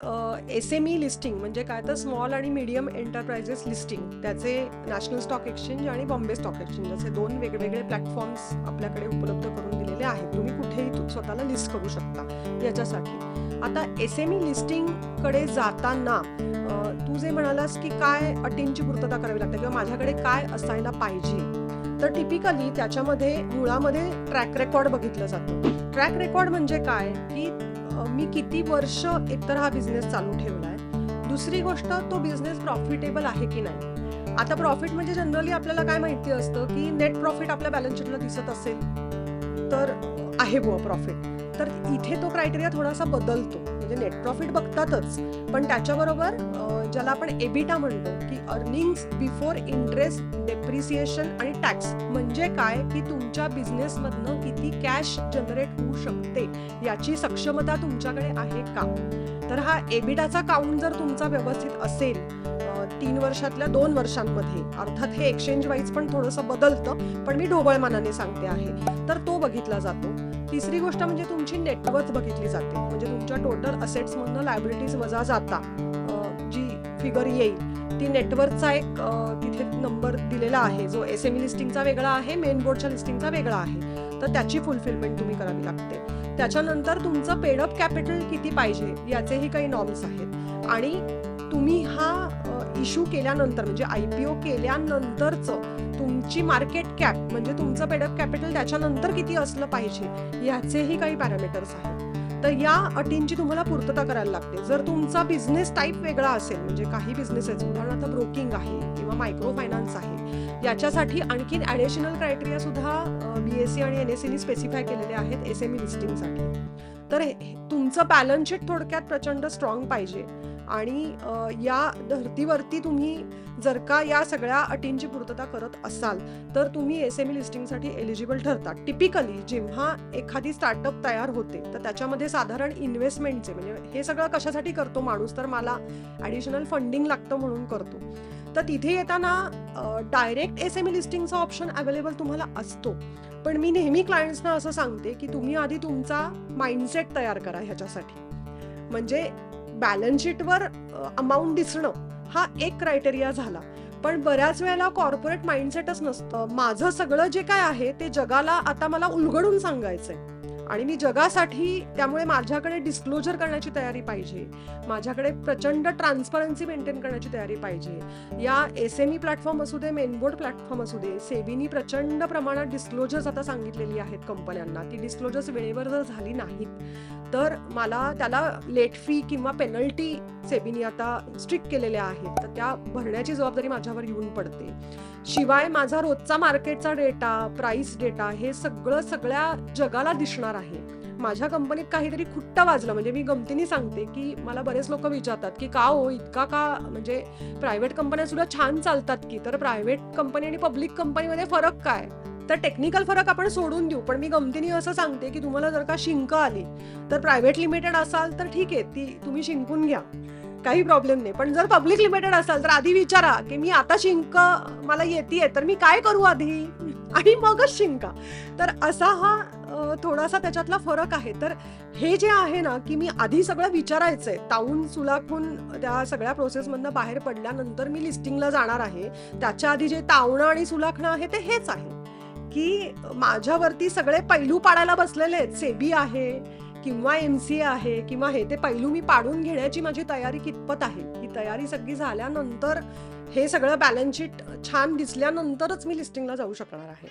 S M E listing म्हणजे काय तर स्मॉल आणि मीडियम एंटरप्राइजेस लिस्टिंग त्याचे नॅशनल स्टॉक एक्सचेंज आणि बॉम्बे स्टॉक एक्सचेंज असे दोन वेगवेगळे प्लॅटफॉर्म्स आपल्याकडे उपलब्ध करून दिलेले आहेत. तुम्ही कुठेही स्वतःला लिस्ट करू शकता याच्यासाठी. आता एस एम ई लिस्टिंगकडे जाताना तू जे म्हणालास की काय अटींची पूर्तता करावी लागते किंवा माझ्याकडे काय असायला पाहिजे तर टिपिकली त्याच्यामध्ये मुळामध्ये ट्रॅक रेकॉर्ड बघितलं जातं. ट्रॅक रेकॉर्ड म्हणजे काय? की मी किती वर्ष एकतर हा बिझनेस चालू ठेवलाय? दुसरी गोष्ट तो बिझनेस प्रॉफिटेबल आहे की नाही? आता प्रॉफिट म्हणजे जनरली आपल्याला काय माहिती असतं की नेट प्रॉफिट आपल्या बॅलन्स शीटला दिसत असेल तर आहे बुवा प्रॉफिट तर इथे तो क्रायटेरिया थोडासा बदलतो. म्हणजे नेट प्रॉफिट बघतातच. पण त्याच्याबरोबर ज्याला आपण एबिटा म्हणतो की अर्निंग्स बिफोर इंटरेस्ट डेप्रिसिएशन आणि टॅक्स म्हणजे काय? की तुमच्या बिझनेसमधनं किती कॅश जनरेट होऊ शकते? याची सक्षमता तुमच्याकडे आहे का? तर हा एबिटाचा काउंट जर तुमचा व्यवस्थित असेल तीन वर्षातल्या दोन वर्षांमध्ये अर्थात हे एक्सचेंज वाईज पण थोडंसं बदलतं पण मी ढोबळमानाने सांगते आहे. तर तो बघितला जातो. तिसरी गोष्ट म्हणजे तुमची नेटवर्थ बघितली जाते. म्हणजे तुमच्या टोटल असेट्समधनं लायबिलिटीज वजा जाता जी फिगर येईल ती नेटवर्कचा एक तिथे नंबर दिलेला आहे. जो एस एम ई लिस्टिंगचा वेगळा आहे मेन बोर्डच्या लिस्टिंगचा वेगळा आहे. तर त्याची फुलफिलमेंट तुम्ही करावी लागते. त्याच्यानंतर तुमचं पेडअप कॅपिटल किती पाहिजे याचेही काही नॉर्म्स आहेत. आणि तुम्ही हा इश्यू केल्यानंतर म्हणजे आय पी ओ केल्यानंतरचं तुमची मार्केट कॅप म्हणजे तुमचं पेडअप कॅपिटल त्याच्यानंतर किती असलं पाहिजे याचेही काही पॅरामीटर्स आहेत. तर या अटींची तुम्हाला पूर्तता करायला लागते. जर तुमचा बिझनेस टाईप वेगळा असेल म्हणजे काही बिझनेसेस उदाहरणार्थ ब्रोकिंग आहे किंवा मायक्रो फायनान्स आहे याच्यासाठी आणखीन ॲडिशनल क्रायटेरिया सुद्धा बी एस सी आणि एन एस सीनी स्पेसिफाय केलेले आहेत एस एम ई लिस्टिंगसाठी तर हे- तुमचं बॅलन्स शीट थोडक्यात प्रचंड स्ट्रॉंग पाहिजे. आणि या धर्तीवरती तुम्ही जर का या सगळ्या अटींची पूर्तता करत असाल तर तुम्ही एस एम ई लिस्टिंगसाठी एलिजिबल ठरता. टिपिकली जेव्हा एखादी स्टार्टअप तयार होते तर त्याच्यामध्ये साधारण इन्व्हेस्टमेंटचे म्हणजे हे सगळं कशासाठी करतो माणूस? तर मला ॲडिशनल फंडिंग लागतं म्हणून करतो. तर तिथे येताना डायरेक्ट एस एम ई लिस्टिंगचा ऑप्शन अवेलेबल तुम्हाला असतो. पण मी नेहमी क्लायंट्सना असं सांगते की तुम्ही आधी तुमचा माइंडसेट तयार करा ह्याच्यासाठी. म्हणजे बॅलन्स शीटवर अमाऊंट दिसणं हा एक क्रायटेरिया झाला. पण बऱ्याच वेळेला कॉर्पोरेट माइंडसेटच नसतं. माझं सगळं जे काय आहे ते जगाला आता मला उलगडून सांगायचंय. आणि मी जगासाठी त्यामुळे माझ्याकडे डिस्क्लोजर करण्याची तयारी पाहिजे. माझ्याकडे प्रचंड ट्रान्सपरन्सी मेंटेन करण्याची तयारी पाहिजे. या एस एम ई प्लॅटफॉर्म असू दे मेनबोर्ड प्लॅटफॉर्म असू दे सेबीनी प्रचंड प्रमाणात डिस्क्लोजर्स आता सांगितलेली आहेत कंपन्यांना. ती डिस्क्लोजर्स वेळेवर जर झाली नाहीत तर मला त्याला लेट फी किंवा पेनल्टी सेबीनी आता स्ट्रिक्ट केलेल्या आहेत. तर त्या भरण्याची जबाबदारी माझ्यावर येऊन पडते. शिवाय माझा रोजचा मार्केटचा डेटा प्राइस डेटा हे सगळं सगळ्या जगाला दिसणार आहे. माझ्या कंपनीत काहीतरी खुट्ट वाजलं. म्हणजे मी गमतीने सांगते की मला बरेच लोक विचारतात की का हो इतका का म्हणजे प्रायव्हेट कंपन्या सुद्धा छान चालतात की? तर प्रायव्हेट कंपनी आणि पब्लिक कंपनीमध्ये फरक काय? तर टेक्निकल फरक आपण सोडून देऊ. पण मी गमतीने असं सांगते की तुम्हाला जर का शिंक आली तर प्रायव्हेट लिमिटेड असाल तर ठीक आहे ती तुम्ही शिंकून घ्या. काही प्रॉब्लेम नाही. पण जर पब्लिक लिमिटेड असाल तर आधी विचारा की मी आता शिंक मला येते तर मी काय करू आधी? आणि मगच शिंका. तर असा हा थोडासा त्याच्यातला फरक आहे. तर हे जे आहे ना की मी आधी सगळं विचारायचंय. ताऊन सुलाखून त्या सगळ्या प्रोसेसमधनं बाहेर पडल्यानंतर मी लिस्टिंगला जाणार आहे. त्याच्या आधी जे तावणं आणि सुलाखणं आहे ते हेच आहे. की माझ्यावरती सगळे पैलू पाडायला बसलेले आहेत. सेबी आहे किंवा एम सी आहे किंवा हे ते पैलू मी पाडून घेण्याची माझी तयारी कितपत आहे. ही तयारी सगळी झाल्यानंतर हे सगळं बॅलन्स शीट छान दिसल्यानंतरच मी लिस्टिंगला जाऊ शकणार आहे.